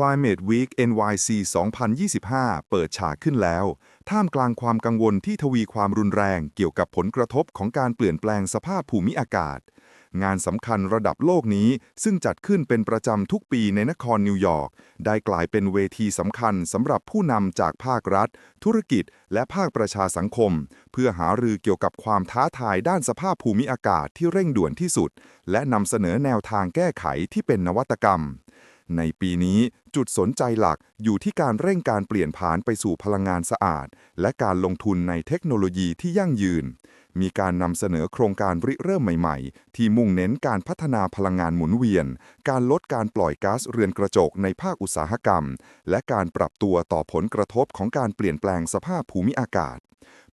Climate Week NYC 2025 เปิดฉากขึ้นแล้ว ท่ามกลางความกังวลที่ทวีความรุนแรงเกี่ยวกับผลกระทบของการเปลี่ยนแปลงสภาพภูมิอากาศ งานสำคัญระดับโลกนี้ ซึ่งจัดขึ้นเป็นประจำทุกปีในนครนิวยอร์ก ได้กลายเป็นเวทีสำคัญสำหรับผู้นำจากภาครัฐ ธุรกิจ และภาคประชาสังคม เพื่อหารือเกี่ยวกับความท้าทายด้านสภาพภูมิอากาศที่เร่งด่วนที่สุด และนำเสนอแนวทางแก้ไขที่เป็นนวัตกรรม ในปีนี้จุดสนใจหลักอยู่ที่การเร่งการเปลี่ยนผ่านไปสู่พลังงานสะอาด และการลงทุนในเทคโนโลยีที่ยั่งยืน มีการนำเสนอโครงการริเริ่มใหม่ๆ ที่มุ่งเน้นการพัฒนาพลังงานหมุนเวียน การลดการปล่อยก๊าซเรือนกระจกในภาคอุตสาหกรรม และการปรับตัวต่อผลกระทบของการเปลี่ยนแปลงสภาพภูมิอากาศ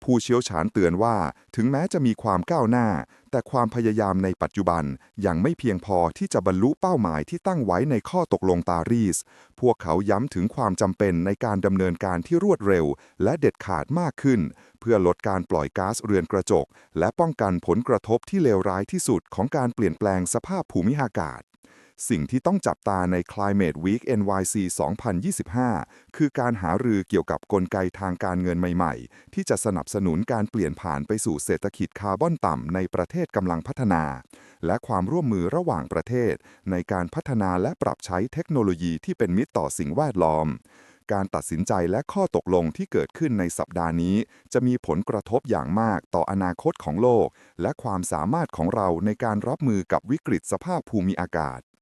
ผู้เชี่ยวชาญเตือนว่า ถึงแม้จะมีความก้าวหน้า แต่ความพยายามในปัจจุบันยังไม่เพียงพอที่จะบรรลุเป้าหมายที่ตั้งไว้ในข้อตกลงปารีส พวกเขาย้ำถึงความจำเป็นในการดำเนินการที่รวดเร็ว และเด็ดขาดมากขึ้น เพื่อลดการปล่อยก๊าซเรือนกระจกและป้องกันผลกระทบที่เลวร้ายที่สุดของการเปลี่ยนแปลงสภาพภูมิอากาศ สิ่งที่ต้องจับตาใน Climate Week NYC 2025 คือการหารือเกี่ยวกับกลไกทางการเงินใหม่ๆ ที่จะสนับสนุนการเปลี่ยนผ่านไปสู่เศรษฐกิจคาร์บอนต่ำในประเทศกำลังพัฒนา และความร่วมมือระหว่างประเทศ ในการพัฒนาและปรับใช้เทคโนโลยีที่เป็นมิตรต่อสิ่งแวดล้อม การตัดสินใจและข้อตกลงที่เกิดขึ้นในสัปดาห์นี้ จะมีผลกระทบอย่างมากต่ออนาคตของโลก และความสามารถของเราในการรับมือกับวิกฤตสภาพภูมิอากาศ